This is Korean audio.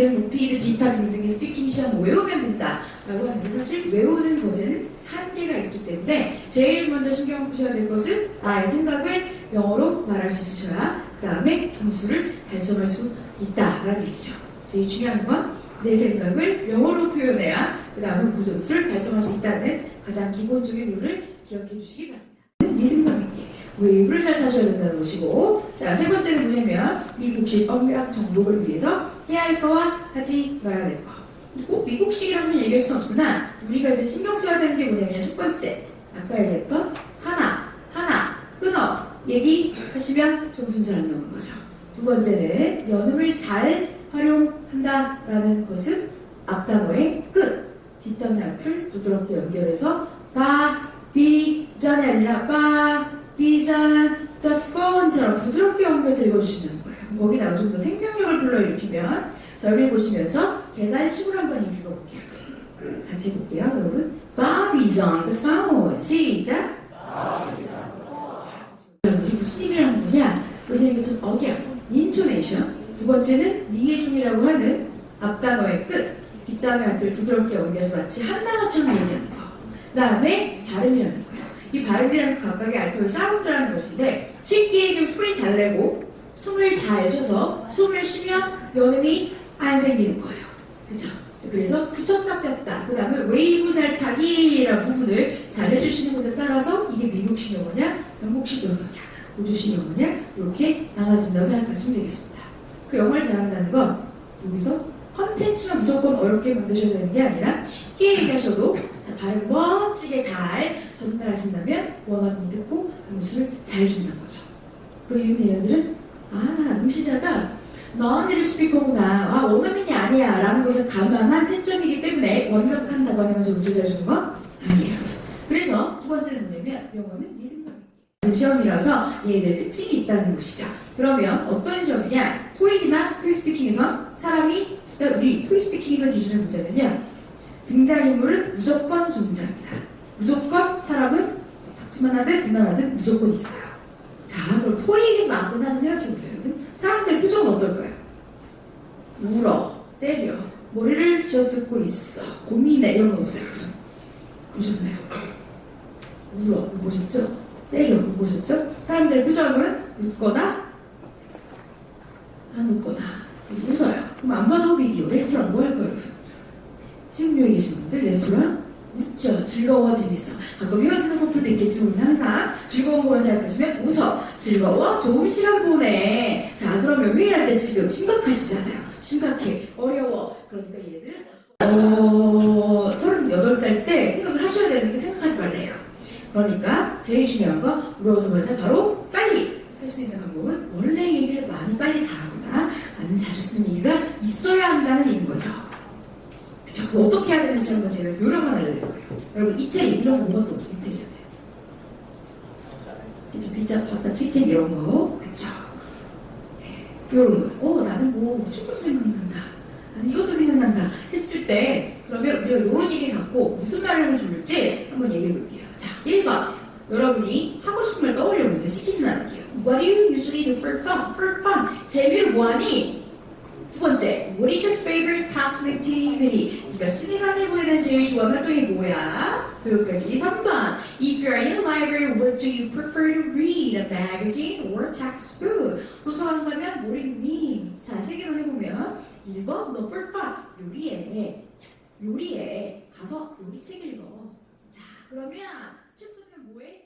리딩이든 로피이든 디타 등등의 스피킹 시험 외우면 된다. 라고 하는데 사실 외우는 것에는 한계가 있기 때문에 제일 먼저 신경 쓰셔야 될 것은 나의 생각을 영어로 말할 수 있으셔야 그 다음에 점수를 달성할 수 있다라는 얘기죠. 제일 중요한 건 내 생각을 영어로 표현해야 그 다음에 모든 것을 달성할 수 있다는 가장 기본적인 룰을 기억해 주시기 바랍니다. 믿음과 믿기. 웨이브를 잘 타셔야 된다는 것이고 자 세 번째는 뭐냐면 미국식 언약 정복을 위해서 해야 할 거와 하지 말아야 될 거. 꼭 미국식이라고는 얘기할 수 없으나 우리가 이제 신경 써야 되는 게 뭐냐면 첫 번째 아까 얘기했던 하나 하나 끊어 얘기 하시면 점수는 잘안 나오는 거죠. 두 번째는 연음을 잘 활용한다라는 것은 앞 단어의 끝 뒷단어 앞을 부드럽게 연결해서 바, 비, 잔이 아니라 바, 비 잔, the phone처럼 부드럽게 연결해서 읽어주시는 거예요. 거기다가 좀 더 생명력을 불러일으키면 자, 여기 보시면서 계단식으로 한번 읽어볼게요. 같이 볼게요, 여러분. Bobby's on the phone. 시작. 여러분들이 무슨 얘기를 하는 거냐? 이게 좀 억양, 인토네이션. 두 번째는 미해중이라고 하는 앞단어의 끝, 뒷단어의 앞을 부드럽게 연결해서 마치 한 단어처럼 얘기하는 거. 그 다음에 발음이라는 거예요. 이 발음이라는 각각의 알파벳 사운드라는 것인데 쉽게 얘기하면 소리 잘 내고 숨을 잘 쉬어서 숨을 쉬면 연음이 안 생기는 거예요. 그렇죠? 그래서 부쳤다 뺐다 그 다음에 웨이브 잘 타기라는 부분을 잘 해주시는 것에 따라서 이게 미국식 영어냐 영국식 영어냐 우주식 영어냐 이렇게 나눠진다고 생각하시면 되겠습니다. 그 영어를 잘한다는 건 여기서 컨텐츠만 무조건 어렵게 만드셔야 되는 게 아니라 쉽게 얘기하셔도 자, 발음 멋지게 잘 전달하신다면 원어민이 듣고 점수를 잘 준다는 거죠. 그 이유는 얘네들은 아 응시자가 너네를 스피커구나 아 원어민이 아니야 라는 것을 감안한 채점이기 때문에 완벽한다고 하면 점수를 잘 주는 건 아니에요. 그래서 두 번째는 뭐냐면 영어는 믿음과 믿기. 시험이라서 얘들 특징이 있다는 것이죠. 그러면 어떤 시험이냐? 토익이나 토익스피킹에선 사람이 그러니까 우리 토익스피킹에서 기준을 보자면요. 등장인물은 무조건 존재합니다. 무조건 사람은 닥치만 하든 일만 하든 무조건 있어요. 자, 그럼 토익에서 나왔던 사진 생각해보세요. 사람들의 표정은 어떨까요? 울어, 때려, 머리를 쥐어뜯고 있어, 고민해, 이런 거. 여러분. 보셨나요? 울어, 못 보셨죠? 때려, 못 보셨죠? 사람들의 표정은 웃거나 안 웃거나 웃어요. 그럼 안마당 비디오, 레스토랑 뭐 할까요, 여러분? 지금 여기 계신 분들 레스토랑 웃죠. 즐거워, 재밌어. 가끔 헤어지는 커플도 있겠지만 항상 즐거운 것만 생각하시면 웃어. 즐거워, 좋은 시간 보내. 자, 그러면 회의할 때 지금 심각하시잖아요. 심각해, 어려워. 그러니까 얘들은 어, 38살 때 생각을 하셔야 되는데 생각하지 말래요. 그러니까 제일 중요한 거 물어보자마자 바로 빨리 할 수 있는 방법은 원래 얘기를 많이 빨리 잘하거나 아니면 자주 쓰는 얘기가 있어야 한다는 얘기인 거죠. 그럼 어떻게 해야 되는지 한번 제가 요령만 알려드릴 거예요. 여러분 이태리 이런 거또 없어 이태리는. 그쵸? 피자, 파스타, 치킨 이런 거. 그쵸? 네. 요런 거. 어 나는 뭐 축구 생각난다. 나는 이것도 생각난다. 했을 때 그러면 우리가 요런 얘기 갖고 무슨 말을 하면 좋을지 한번 얘기해 볼게요. 자, 1번. 여러분이 하고 싶은 말 떠올려보세요. 시키진 않을게요. What do you usually do for fun? For fun. 재미를 뭐하니? 두 번째, What is your favorite pastime activity? 네가 시간 을 보내는 제일 좋아하는 활동이 뭐야? 여기까지 3번, If you're in a library, what do you prefer to read? A magazine or textbook? 도서관 가면 뭘 읽니? 자, 세 개만 해보면 1번, No for fun. 요리에, 요리에 가서 요리책 읽어. 자, 그러면 스트레스 받으면 뭐해?